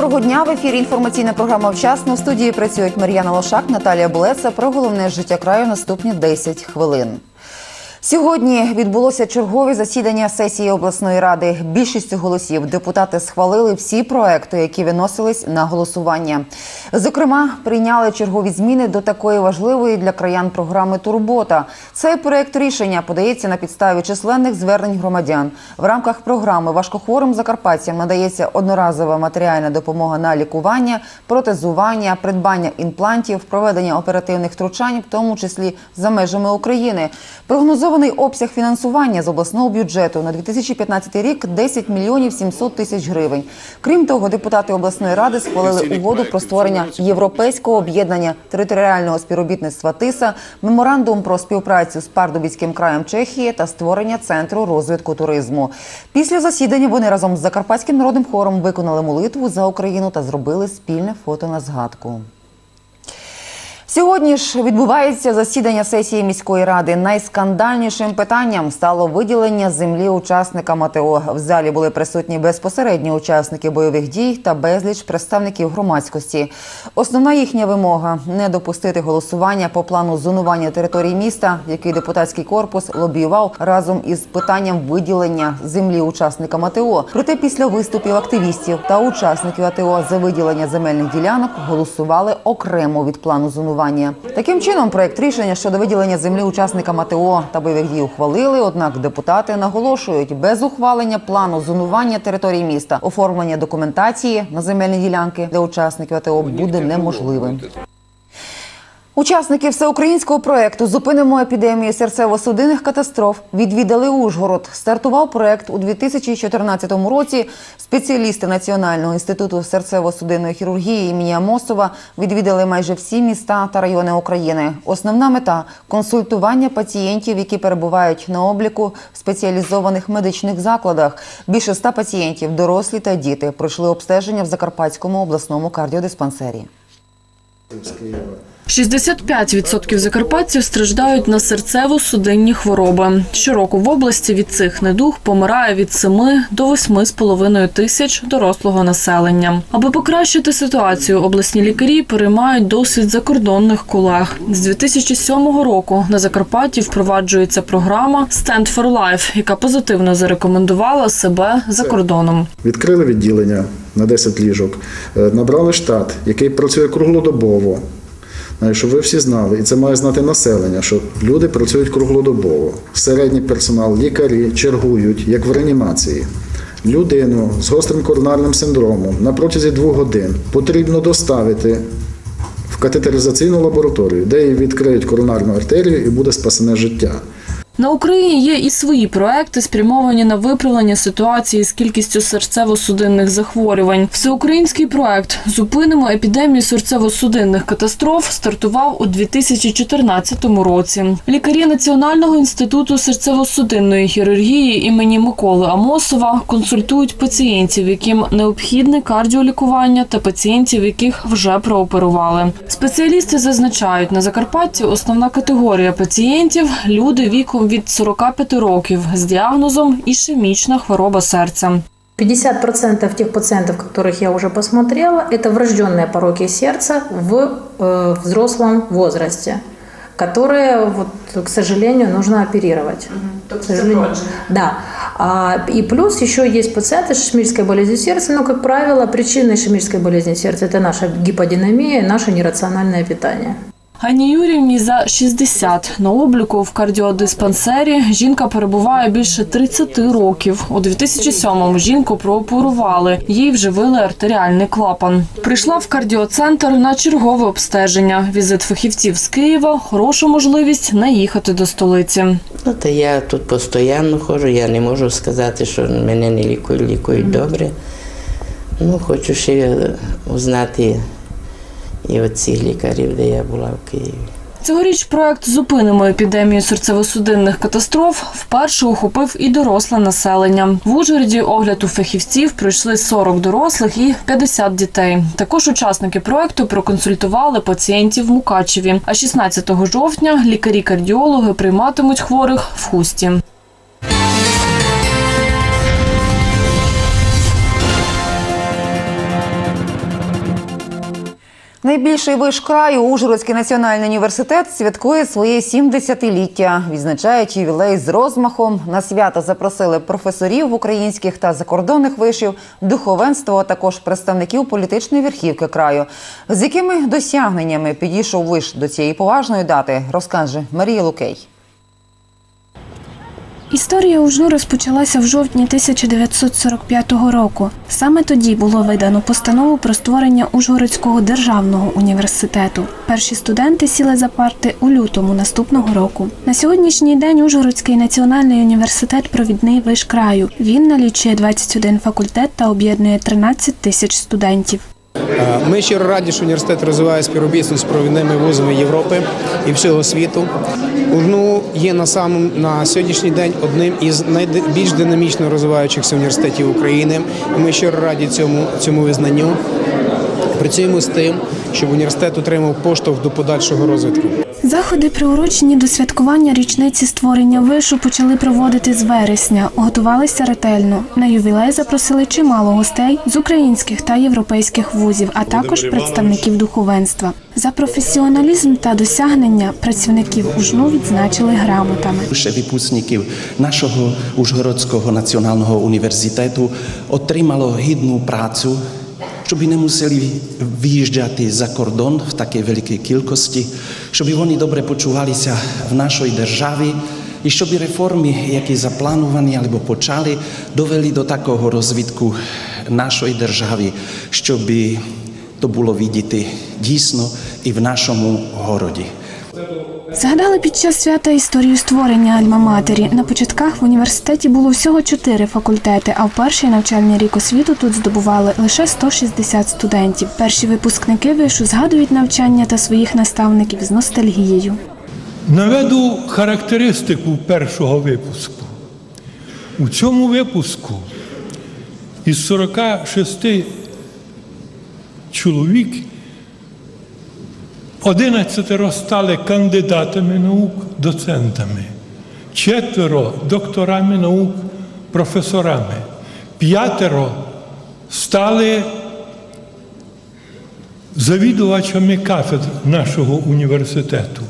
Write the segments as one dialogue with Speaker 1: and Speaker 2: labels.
Speaker 1: Доброго дня. В ефірі інформаційна програма «Вчасно». В студії працюють Мар'яна Лошак, Наталія Булеца. Про головне життя краю наступні 10 хвилин. Сьогодні відбулося чергове засідання сесії обласної ради. Більшістю голосів депутати схвалили всі проекти, які виносились на голосування. Зокрема, прийняли чергові зміни до такої важливої для краян програми Турбота. Цей проект рішення подається на підставі численних звернень громадян. В рамках програми важкохворим закарпатцям надається одноразова матеріальна допомога на лікування, протезування, придбання імплантів, проведення оперативних втручань, в тому числі за межами України. Прогнозований обсяг фінансування з обласного бюджету на 2015 рік 10 мільйонів 700 тисяч гривень. Крім того, депутати обласної ради схвалили угоду про створення європейського об'єднання територіального співробітництва ТИСА, меморандум про співпрацю з Пардубіцьким краєм Чехії та створення центру розвитку туризму. Після засідання вони разом з Закарпатським народним хором виконали молитву за Україну та зробили спільне фото на згадку. Сьогодні ж відбувається засідання сесії міської ради. Найскандальнішим питанням стало виділення землі учасникам АТО. В залі були присутні безпосередні учасники бойових дій та безліч представників громадськості. Основна їхня вимога не допустити голосування по плану зонування території міста, який депутатський корпус лобіював разом із питанням виділення землі учасникам АТО. Проте після виступів активістів та учасників АТО за виділення земельних ділянок голосували окремо від плану зонування. Таким чином, проект рішення щодо виділення землі учасникам АТО та бойових дій ухвалили. Однак депутати наголошують, без ухвалення плану зонування території міста оформлення документації на земельні ділянки для учасників АТО буде неможливим. Учасники всеукраїнського проекту Зупинимо епідемію серцево-судинних катастроф відвідали Ужгород. Стартував проект у 2014 році. Спеціалісти Національного інституту серцево-судинної хірургії імені Амосова відвідали майже всі міста та райони України. Основна мета консультування пацієнтів, які перебувають на обліку в спеціалізованих медичних закладах. Більше ста пацієнтів, дорослі та діти, пройшли обстеження в Закарпатському обласному кардіодиспансері.
Speaker 2: 65% закарпатців страждають на серцево-судинні хвороби. Щороку в області від цих недуг помирає від 7 до 8,5 тисяч дорослого населення. Аби покращити ситуацію, обласні лікарі переймають досвід закордонних колег. З 2007 року на Закарпатті впроваджується програма «Stand for Life», яка позитивно зарекомендувала себе за кордоном.
Speaker 3: Відкрили відділення на 10 ліжок, е, набрали штат, який працює круглодобово. Щоб ви всі знали, і це має знати населення, що люди працюють круглодобово. Середній персонал, лікарі чергують, як в реанімації. Людину з гострим коронарним синдромом на протязі двох годин потрібно доставити в катетеризаційну лабораторію, де їй відкриють коронарну артерію і буде спасене життя.
Speaker 2: На Україні є і свої проекти, спрямовані на виправлення ситуації з кількістю серцево-судинних захворювань. Всеукраїнський проект Зупинимо епідемію серцево-судинних катастроф стартував у 2014 році. Лікарі Національного інституту серцево-судинної хірургії імені Миколи Амосова консультують пацієнтів, яким необхідне кардіолікування, та пацієнтів, яких вже прооперували. Спеціалісти зазначають, на Закарпатті основна категорія пацієнтів люди віком від 45 років з діагнозом ішемічна хвороба серця.
Speaker 4: 50% тех пациентов, которых я уже посмотрела, это врожденные пороки сердца в э, взрослом возрасте, которые, вот, к сожалению, нужно оперировать. К сожалению. Да. А, и плюс еще есть пациенты с ишемической болезнью сердца, но, как правило, причина ишемической болезни сердца – это наша гиподинамия, наше нерациональное питание.
Speaker 2: Ганні Юрівні за 60. На обліку в кардіодиспансері жінка перебуває більше 30 років. У 2007-му жінку прооперували. Їй вживили артеріальний клапан. Прийшла в кардіоцентр на чергове обстеження. Візит фахівців з Києва хороша можливість не їхати до столиці.
Speaker 5: Ну, та я тут постійно ходжу, я не можу сказати, що мене не лікують, лікують добре. Ну, хочу ще узнати і цих лікарів, де я була в Києві.
Speaker 2: Цьогоріч проект Зупинимо епідемію серцево-судинних катастроф вперше охопив і доросле населення. В Ужгороді огляд у фахівців пройшли 40 дорослих і 50 дітей. Також учасники проекту проконсультували пацієнтів в Мукачеві. А 16 жовтня лікарі-кардіологи прийматимуть хворих в хусті.
Speaker 1: Найбільший виш краю Ужгородський національний університет святкує своє 70-ліття. Відзначають ювілей з розмахом. На свято запросили професорів українських та закордонних вишів, духовенство, а також представників політичної верхівки краю. З якими досягненнями підійшов виш до цієї поважної дати, розкаже Марія Лукей.
Speaker 6: Історія УЖНУ розпочалася в жовтні 1945 року. Саме тоді було видано постанову про створення Ужгородського державного університету. Перші студенти сіли за парти у лютому наступного року. На сьогоднішній день Ужгородський національний університет провідний виш краю. Він налічує 21 факультет та об'єднує 13 тисяч студентів.
Speaker 7: Ми щиро раді, що університет розвиває співробітництво з провідними вузами Європи і всього світу. УЖНУ є на самому на сьогоднішній день одним із найбільш динамічно розвиваючихся університетів України. Ми щиро раді цьому, цьому визнанню. Працюємо з тим, щоб університет отримав поштовх до подальшого розвитку.
Speaker 6: Заходи, приурочені до святкування річниці створення вишу, почали проводити з вересня. Готувалися ретельно. На ювілей запросили чимало гостей з українських та європейських вузів, а також представників духовенства. За професіоналізм та досягнення працівників УЖНУ відзначили грамотами.
Speaker 8: Ще випускників нашого Ужгородського національного університету отримало гідну працю, щоб не мусили виїжджати за кордон в такій великій кількості, щоб вони добре почувалися в нашій державі і щоб реформи, які заплановані або почали, довели до такого розвитку нашої держави, щоб то було видіти дійсно і в нашому городі.
Speaker 6: Згадали під час свята історію створення Альма-Матері. На початках в університеті було всього чотири факультети, а в перший навчальний рік освіту тут здобували лише 160 студентів. Перші випускники вишу згадують навчання та своїх наставників з ностальгією.
Speaker 9: Наведу характеристику першого випуску. У цьому випуску із 46 чоловік 11 стали кандидатами наук, доцентами, четверо докторами наук, професорами, п'ятеро стали завідувачами кафедр нашого університету.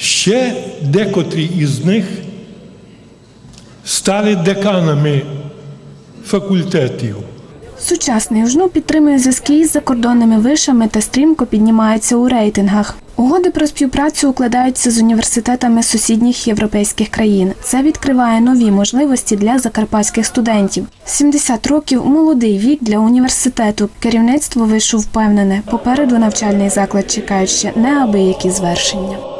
Speaker 9: Ще декотрі із них стали деканами факультетів.
Speaker 6: Сучасний УЖНУ підтримує зв'язки із закордонними вишами та стрімко піднімається у рейтингах. Угоди про співпрацю укладаються з університетами сусідніх європейських країн. Це відкриває нові можливості для закарпатських студентів. 70 років молодий вік для університету. Керівництво вишу впевнене. Попереду навчальний заклад чекають ще неабиякі звершення.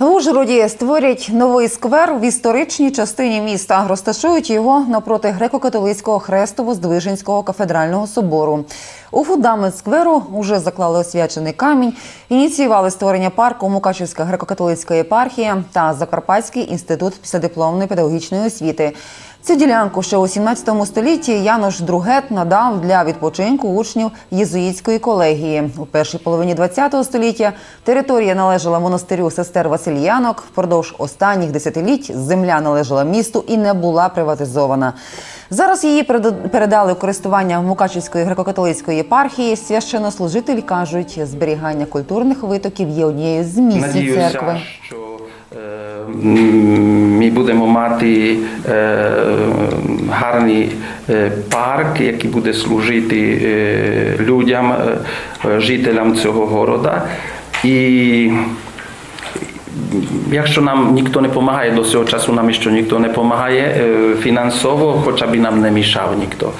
Speaker 1: В Ужгороді створять новий сквер в історичній частині міста. Розташують його напроти греко-католицького хрестово-здвиженського кафедрального собору. У фундамент скверу вже заклали освячений камінь. Ініціювали створення парку Мукачівська греко-католицька єпархія та Закарпатський інститут післядипломної педагогічної освіти. Цю ділянку ще у 17 столітті Януш Другет надав для відпочинку учнів єзуїтської колегії. У першій половині 20 століття територія належала монастирю сестер Васильянок. Впродовж останніх десятиліть земля належала місту і не була приватизована. Зараз її передали у користування Мукачівської греко-католицької єпархії. Священнослужителі кажуть, зберігання культурних витоків є однією з місій
Speaker 10: Надіюся,
Speaker 1: церкви.
Speaker 10: що ми будемо мати е, гарний е, парк, який буде служити е, людям, жителям цього города. І якщо нам ніхто не допомагає до цього часу, нам ще ніхто не допомагає фінансово, хоча б нам не мішав ніхто.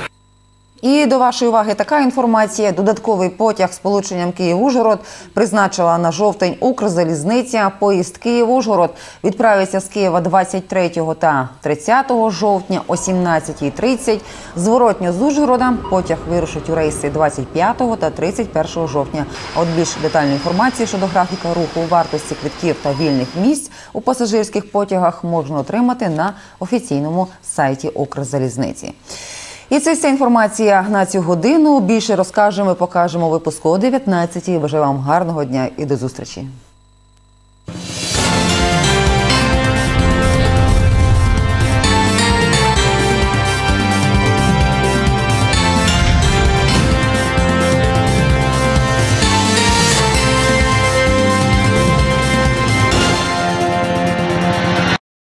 Speaker 1: І до вашої уваги така інформація. Додатковий потяг з полученням Київ-Ужгород призначила на жовтень Укрзалізниця. Поїзд Київ-Ужгород відправиться з Києва 23 та 30 жовтня о 17.30. Зворотньо з Ужгорода потяг вирушить у рейси 25 та 31 жовтня. От більш детальної інформації щодо графіка руху, вартості квитків та вільних місць у пасажирських потягах можна отримати на офіційному сайті Укрзалізниці. І це вся інформація на цю годину. Більше розкажемо, і покажемо випуску о 19 Бажаю вам гарного дня і до зустрічі.